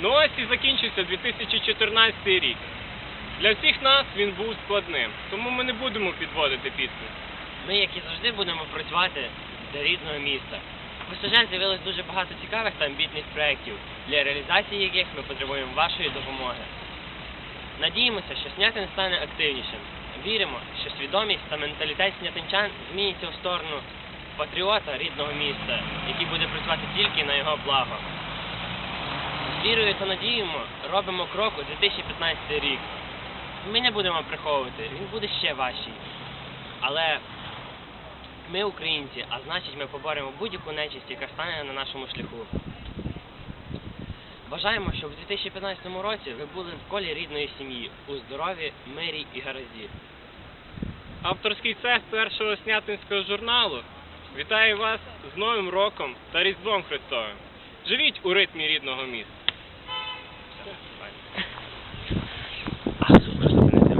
Ну ось і закінчився 2014 рік. Для всіх нас він був складним, тому ми не будемо підводити підсумки. Ми, як і завжди, будемо працювати для рідного міста. У ПСЖ з'явилось дуже багато цікавих та амбітних проєктів, для реалізації яких ми потребуємо вашої допомоги. Надіємося, що снятин стане активнішим. Віримо, що свідомість та менталітет снятинчан зміняться у сторону патріота рідного міста, який буде працювати тільки на його благо. Вірою та надіємо робимо крок у 2015 рік. Ми не будемо приховувати, він буде ще важчий. Але ми українці, а значить ми поборемо будь-яку нечисть, яка стане на нашому шляху. Бажаємо, щоб у 2015 році ви були в колі рідної сім'ї, у здоров'ї, мирі і гаразді. Авторський цех першого снятинського журналу вітає вас з Новим роком та Різдвом Христовим. Живіть у ритмі рідного міста.